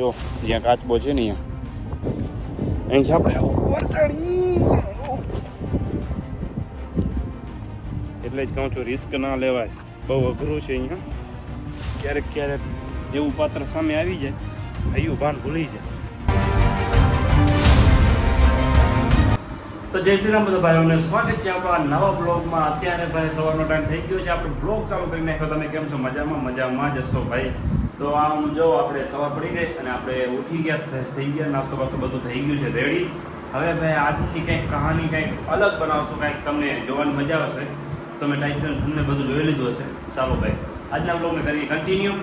જો, જ્યાં કાચબો છે ને અહીંયા. અહીંથી આપણે ઉપર ચડી એટલે જ કહું છું રિસ્ક ના લેવાય. બહુ અઘરું છે અહીંયા. ક્યારેક ક્યારેક એવું પાત્ર સામે આવી જાય અહીંયું ભાન ભૂલી જાય. તો જય શ્રી રામ બધા ભાઈઓને, સ્વાગત છે આપણા નવા બ્લોગમાં. અત્યારે ભાઈ સવારનો ટાઈમ થઈ ગયો છે. આપણે બ્લોગ ચાલુ કરી નાખ્યો. તમે કેમ છો? મજામાં? મજામાં જ હશો ભાઈ. તો આમ જો આપણે સવાર પડી ગઈ અને આપણે ઉઠી ગયા ફ્રેશ થઈ ગયા, નાસ્તો બાસ્તો બધું થઈ ગયું છે રેડી હવે ભાઈ આજની કંઈક કહાની કંઈક અલગ બનાવશું, કંઈક તમને જોવાની મજા આવશે. તમે ટાઇટલ તમને બધું જોઈ લીધું હશે. ચાલો ભાઈ, આજના બ્લોગને કરીએ કન્ટિન્યુ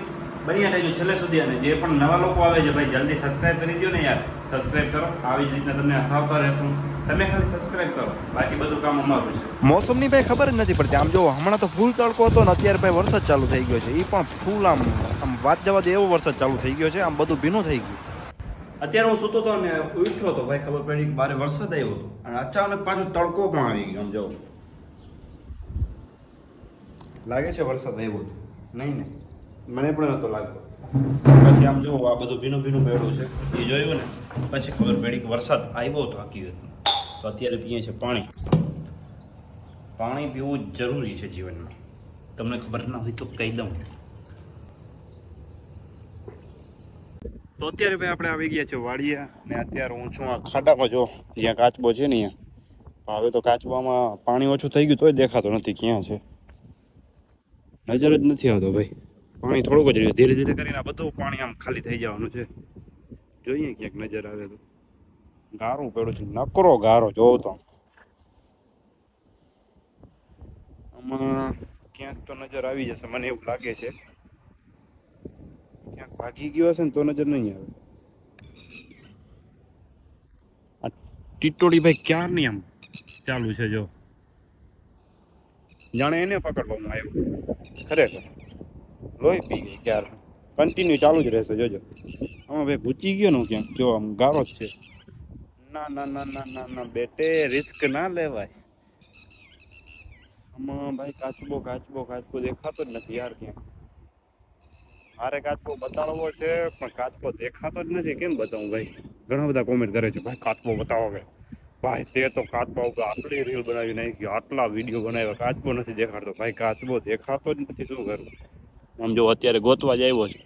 બન્યા રહેજો છેલ્લે સુધી અને જે પણ નવા લોકો આવે છે, ભાઈ જલ્દી સબસ્ક્રાઈબ કરી દો ને યાર. સબસ્ક્રાઈબ કરો, આવી જ રીતના તમને હસાવતા રહેશું. તમે ખાલી સબસ્ક્રાઇબ કરો. બાકી બધું કામ અમારું છે. મોસમની ભાઈ ખબર જ નથી પડતી. આમ જો હમણાં તો ફૂલ તડકો હતો ને અત્યારે ભાઈ વરસાદ ચાલુ થઈ ગયો છે. એ પણ ફૂલ આમ આમ વાત જવા દે એવો વરસાદ ચાલુ થઈ ગયો છે. આમ બધું ભીનું થઈ ગયું. અત્યારે હું સૂતો હતો ને ઉઠ્યો હતો. ભાઈ ખબર પડી કે બારે વરસાદ આવ્યો હતો. અને અચાનક પાછો તડકો પણ આવી ગયો આમ જો લાગે છે વરસાદ આવ્યો હતો? નહીં ને? મને પણ નહોતો લાગતો. પછી આમ જો આ બધું ભીનું ભીનું પડ્યું છે. એ જોયું ને પછી ખબર પડી કે વરસાદ આવ્યો હતો હકીકત તો અત્યારે પીએ છે પાણી. પાણી પીવું જરૂરી છે જીવનમાં. તમને ખબર ના હોય તો કહી દઉં. તો અત્યારે ભાઈ આપણે આવી ગયા છે વાડિયા ને અત્યારે હું છું આ ખાડામાં જો, જ્યાં કાચબો છે ને અહીંયા. હવે તો કાચબામાં પાણી ઓછું થઈ ગયું તોય દેખાતો નથી ક્યાં છે. નજર જ નથી આવતો ભાઈ. પાણી થોડુંક જ રહ્યું. ધીરે ધીરે કરીને આ બધું પાણી આમ ખાલી થઈ જવાનું છે. જોઈએ ક્યાંક નજર આવે તો. ગારું પડ્યું છે. નકરો ગારો જોવો તો. આમાં ક્યાંક તો નજર આવી જશે. મને એવું લાગે છે. ક્યાંક ભાગી ગયો હશે ને તો નજર નહીં આવે. આ ટીટોડી ભાઈ ક્યારની આમ ચાલુ છે જો? જાણે એને પકડવામાં આવ્યું. ખરેખર. લોહી પી ગઈ ક્યારે. કન્ટિન્યુ ચાલુ જ રહેશે. જોજો. આમાં ભાઈ ભૂચી ગયો ને ક્યાંક. જો આમ ગારો જ છે. ના ના ના ના ના ના, બેટે રિસ્ક ના લેવાય. આમાં ભાઈ કાચબો કાચબો કાચબો દેખાતો જ નથી યાર ક્યાંક મારે કાચબો બતાડવો છે, પણ કાચબો દેખાતો જ નથી. કેમ બતાવું ભાઈ? ઘણા બધા કોમેન્ટ કરે છે, ભાઈ, કાચબો બતાવો કે. ભાઈ, તે તો કાચબા ઉપર આટલી રીલ બનાવી નાખી, આટલા વીડિયો બનાવ્યા. કાચબો નથી દેખાડતો ભાઈ, કાચબો દેખાતો જ નથી, શું કરવું આમ જો અત્યારે ગોતવા જ આવ્યો છે.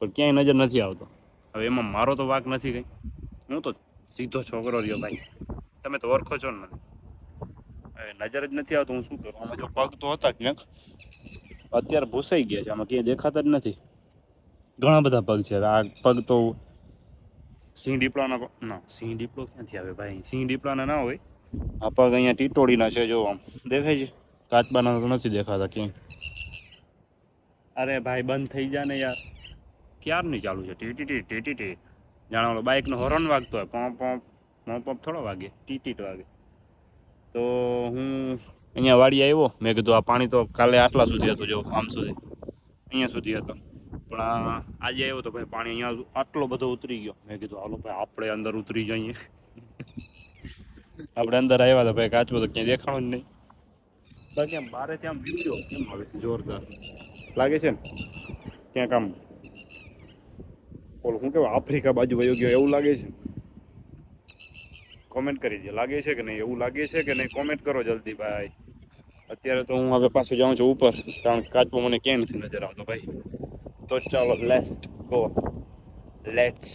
પણ ક્યાંય નજર નથી આવતો. હવે એમાં મારો તો વાક નથી કંઈ. હું તો સીધો છોકરો રહ્યો ભાઈ. તમે તો ઓળખો છો ને મને. હવે નજર જ નથી આવતો હું શું કરું. આમાં જો પગ તો હતા ક્યાંક. અત્યારે ભૂસાઈ ગયા છે. આમાં ક્યાંય દેખાતા જ નથી. ઘણા બધા પગ છે. હવે આ પગ તો સિંહ દીપડાના ના સિંહ દીપડો ક્યાંથી આવે ભાઈ? સિંહ દીપડાના ના હોય. આ પગ અહીંયા ટીટોડીના છે જો આમ. દેખાય છે? કાચબાના તો નથી દેખાતા ક્યાંય. અરે ભાઈ બંધ થઈ જા ને યાર. ક્યારની ચાલુ છે? ટી ટી ટી ટી ટી ટી. જાણે ઓલો બાઇકનો હોર્ન વાગતો હોય. પોંપ પોંપ પોંપ પોંપ થોડો વાગે. ટી ટી વાગે. તો હું અહીંયા વાડી આવ્યો. મેં કીધું, આ પાણી તો કાલે આટલા સુધી હતું જો, આમ સુધી. અહીંયા સુધી હતો. પણ આજે આવ્યો તો ભાઈ પાણી અહીંયા આટલો બધો ઉતરી ગયો. મેં કીધું, હાલો ભાઈ, આપણે અંદર ઉતરી જઈએ. આપણે અંદર આવ્યા હતા ભાઈ કાચબો તો ક્યાંય દેખાણું જ નહીં. બાકી આમ બારે ત્યાં વ્યૂ કેમ આવે? જોરદાર. લાગે છે ને? ક્યાંક આમ ઓલું શું કહેવાય આફ્રિકા બાજુ વયો ગયો, એવું લાગે છે? કોમેન્ટ કરી દે, લાગે છે કે નહીં, એવું લાગે છે કે નહીં? કોમેન્ટ કરો જલ્દી ભાઈ. અત્યારે તો હું હવે પાછું જાઉં છું ઉપર, કારણ કે કાચબો મને ક્યાંય નથી નજર આવતો ભાઈ. તો ચાલો let's go let's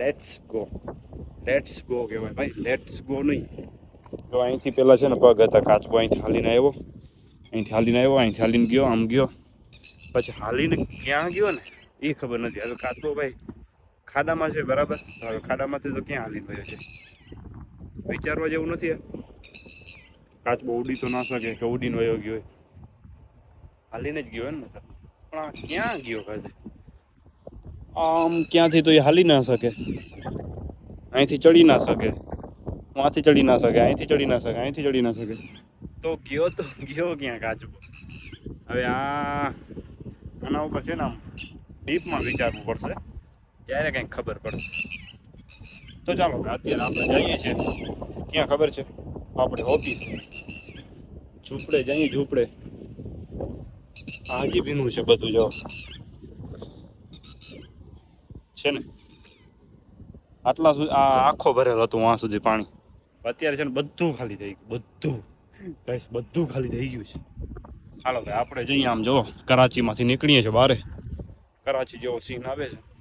let's go let's go કહેવાય ભાઈ લેટ્સ ગો નહીં. તો અહીંથી પહેલાં છે ને પગ હતા, કાચબો અહીંથી હાલીને આવ્યો. અહીંથી હાલીને આવ્યો, અહીંથી હાલીને ગયો, આમ ગયો. પછી હાલીને ક્યાં ગયો ને? એ ખબર નથી. હવે કાચબો ભાઈ ખાડામાં છે બરાબર? હવે ખાડામાંથી તો ક્યાં હાલી ગયો છે? વિચારવા જેવું નથી કાચ કાચબો ઉડી તો ના શકે કે ઉડીને વયો ગયો હોય. હાલીને જ ગયો ને. પણ આ ક્યાં ગયો કાચે આમ ક્યાંથી તો એ હાલી ના શકે. અહીંથી ચડી ના શકે. આથી ચડી ના શકે અહીંથી ચડી ના શકે અહીંથી ચડી ના શકે. તો ગયો તો ગયો ક્યાં કાચબો હવે આ આના ઉપર છે ને આમ ડીપમાં વિચારવું પડશે. ત્યારે કંઈક ખબર પડશે તો ચાલો અત્યારે આપણે જઈએ છીએ. ક્યાં ખબર છે? આપણે ઓફિસ ઝૂંપડે, જઈએ ઝૂંપડે. આગી ભીનું છે બધું, જો. છે ને? આટલા સુધી આ આખો ભરેલો હતું વાં સુધી પાણી. અત્યારે છે ને બધું ખાલી થઈ ગયું, બધું. બસ બધું ખાલી થઈ ગયું છે. હાલો ભાઈ આપણે જઈએ આમ, જો, કરાચીમાંથી નીકળીએ છીએ બારે કરાચી જેવો સીન આવે છે.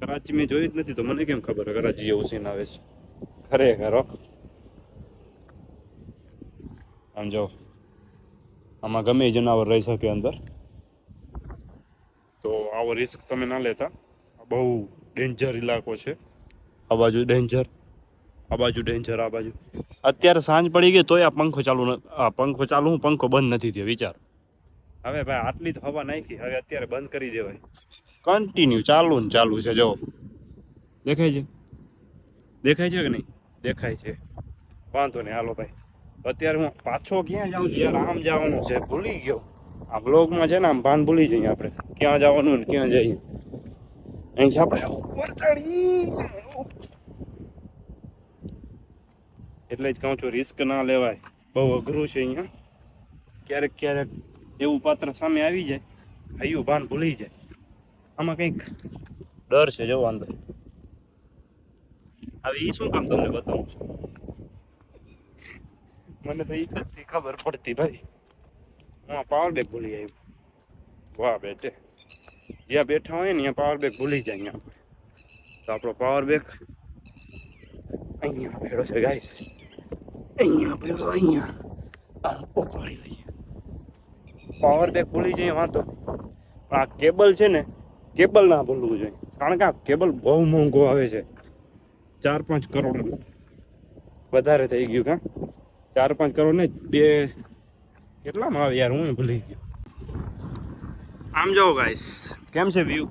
કરાચી મેં જોઈ જ નથી, તો મને કેમ ખબર કરાચી એવું સીન આવે છે? ખરેખર. આમ જો, આમાં ગમે જનાવર રહી શકે અંદર. તો આવો રિસ્ક તમે ના લેતા. બહુ ડેન્જર ઇલાકો છે. આ બાજુ ડેન્જર આ બાજુ ડેન્જર આ બાજુ. અત્યારે સાંજ પડી ગઈ તોય આ પંખો ચાલુ આ પંખો ચાલુ, હું પંખો બંધ નથી થયો, વિચાર. હવે ભાઈ આટલી તો હવા નાખી, હવે અત્યારે બંધ કરી દેવાય. કન્ટિન્યુ ચાલુ ને ચાલુ છે જો દેખાય છે? દેખાય છે કે નહીં? દેખાય છે. વાંધો નહીં હાલો ભાઈ. અત્યારે હું પાછો ક્યાં જાઉં? છું યાર આમ જવાનું છે ભૂલી ગયો. આ બ્લોગમાં છે ને આમ ભાન ભૂલી જઈએ આપણે. ક્યાં જવાનું ને ક્યાં જઈએ? અહીંથી આપણે ઉપર ચડી એટલે જ કહું છું રિસ્ક ના લેવાય. બહુ અઘરું છે અહીંયા. ક્યારેક ક્યારેક એવું પાત્ર સામે આવી જાય. હૈયું ભાન ભૂલી જાય. આમાં કંઈક? ડર છે જવો અંદર હવે એ શું કામ તમને બતાવું છું? મને તો એ જ નથી ખબર પડતી ભાઈ. હું આ પાવર બેગ ભૂલી આવ્યો વાહ બેટે. જ્યાં બેઠા હોય ને ત્યાં પાવર બેગ ભૂલી જાય અહીંયા આપણે. તો આપણો પાવર બેગ અહીંયા ભેળો છે ગાય અહીંયા ભેડો અહીંયા. ઉપાડી લઈએ. પાવર બેગ ભૂલી જઈએ વાંધો પણ આ કેબલ છે ને કેબલ ના ભૂલવું જોઈએ. કારણ કે આ કેબલ બહુ મોંઘો આવે છે. ચાર પાંચ કરોડ વધારે થઈ ગયું કા ચાર પાંચ કરોડ ને બે કેટલામાં આવે યાર, હું ભૂલી ગયો. આમ જાઓ ગાઈસ કેમ છે વ્યૂ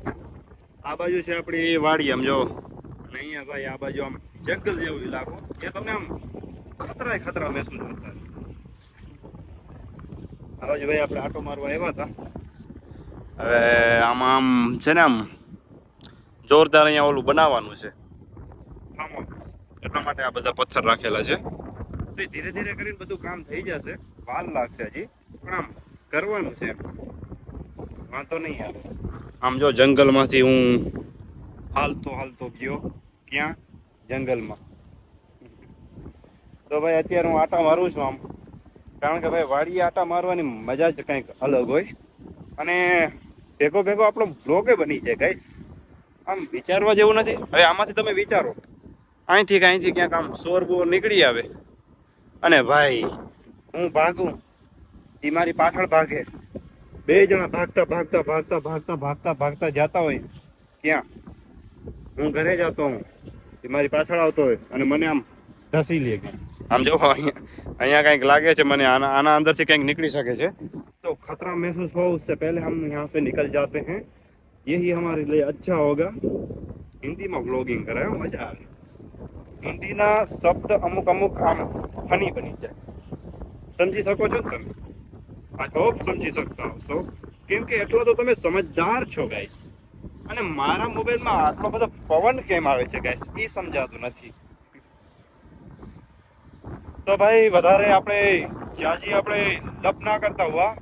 આ બાજુ છે આપણી વાડી, આમ જાઓ અને અહીંયા ભાઈ આ બાજુ આમ જંગલ જેવું ઇલાકો જે તમને આમ ખતરાય ખતરા મહેસૂસ કરતા. આ બાજુ ભાઈ આપણે આટો મારવા આવ્યા હતા. હવે આમાં આમ છે ને આમ જોરદાર અહીંયા ઓલું બનાવવાનું છે. એટલા માટે આ બધા પથ્થર રાખેલા છે. ધીરે ધીરે કરીને બધું કામ થઈ જશે. વાલ લાગશે હજી. પણ આમ કરવાનું છે એમ. વાંધો નહીં આવે. આમ જો જંગલમાંથી હું હાલતો હાલતો ગયો. ક્યાં? જંગલમાં. તો ભાઈ અત્યારે હું આટા મારું છું આમ. કારણ કે ભાઈ વાડીએ આટા મારવાની મજા જ કંઈક અલગ હોય. અને ભેગો ભેગો આપણો વ્લોગે બની જાય ગાઈસ આમ વિચારવા જેવું નથી. હવે આમાંથી તમે વિચારો. અહીંથી કે અહીંથી ક્યાંક આમ સોર બોર નીકળી આવે. અને ભાઈ, હું ભાગું. એ મારી પાછળ ભાગે. બે જણા ભાગતા ભાગતા ભાગતા ભાગતા ભાગતા ભાગતા જતા હોય. ક્યાં? હું ઘરે જતો હું એ મારી પાછળ આવતો હોય અને મને આમ ધસી લે. આમ જો, અહીંયા અહીંયા કંઈક લાગે છે, મને આના આના અંદરથી કંઈક નીકળી શકે છે. खतरा महसूस हो उससे पहले हम यहाँ से निकल जाते हैं यही हमारे लिए अच्छा होगा हिंदी में ब्लॉगिंग कराए मजा આવે હિન્દીના શબ્દ અમુક અમુક આમ ફની બની જાય સમજી શકો છો ને તમે આઈ હોપ સમજી શકતા હશો કેમ કે એટલો તો તમે સમજદાર છો ગાઈસ અને મારા મોબાઈલમાં આટલો બધો પવન કેમ આવે છે ગાઈસ એ સમજાતું નથી તો ભાઈ વધારે આપણે જ્યાંજી આપણે લપ ના કરતા હોવા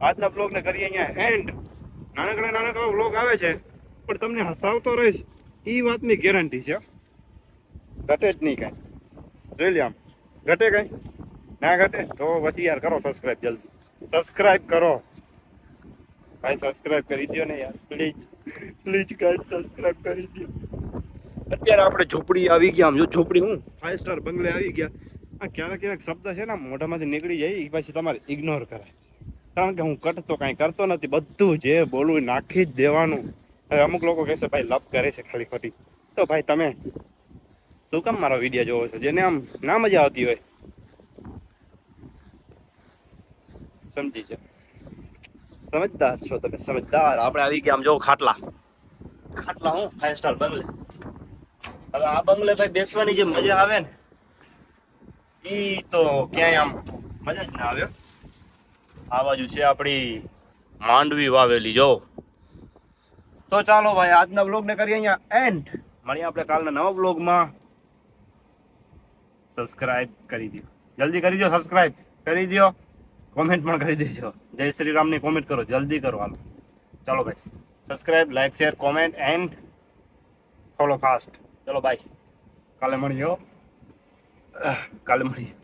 આજના બ્લોગને કરીએ અહીંયા એન્ડ નાનકડા નાનકડા બ્લોગ આવે છે, પણ તમને હસાવતો રહીશ એ વાતની ગેરંટી છે ઘટે જ નહીં કાંઈ. જોઈ લે આમ. ઘટે કાંઈ? ના ઘટે? તો પછી યાર કરો સબસ્ક્રાઈબ જલ્દી. સબસ્ક્રાઈબ કરો. ભાઈ સબસ્ક્રાઈબ કરી દો ને યાર. પ્લીઝ પ્લીઝ કાંઈ સબસ્ક્રાઈબ કરી દો અત્યારે આપણે ઝૂંપડી આવી ગયા. આમ જો ઝૂંપડી હું? ફાઈવ સ્ટાર બંગલે આવી ગયા. આ ક્યારેક ક્યારેક શબ્દ છે ને મોઢામાંથી નીકળી જાય એ પછી તમારે ઇગ્નોર કરાય. કારણ કે હું કટતો કાંઈ કરતો નથી, બધું જે બોલવું નાખી જ દેવાનું. હવે અમુક લોકો કહેશે, ભાઈ, લપ કરે છે ખાલી ખોટી. તો ભાઈ, તમે શું કામ મારો વીડિયો જોવો છો? જેને આમ ના મજા આવતી હોય. સમજી છે સમજદાર છો તમે, સમજદાર. આપણે આવી ગયા, આમ જો ખાટલા. ખાટલા હું? ફાઈવ સ્ટાર બંગલે. હવે આ બંગલે ભાઈ બેસવાની જે મજા આવે ને એ તો ક્યાંય આમ મજા જ ના આવે આ બાજુ છે આપણી માંડવી વાવેલી, જો. તો ચાલો ભાઈ, આજના બ્લોગને કરીએ અહીંયા એન્ડ મળીએ આપણે કાલના નવા બ્લોગમાં સબસ્ક્રાઇબ કરી દો. જલ્દી કરી દો સબસ્ક્રાઇબ કરી દો. કોમેન્ટ પણ કરી દેજો. જય શ્રી રામની કોમેન્ટ કરો. જલ્દી કરો હાલ. ચાલો ભાઈ subscribe like share comment and follow fast ચલો બાય કાલે મળીએ કાલે મળીએ.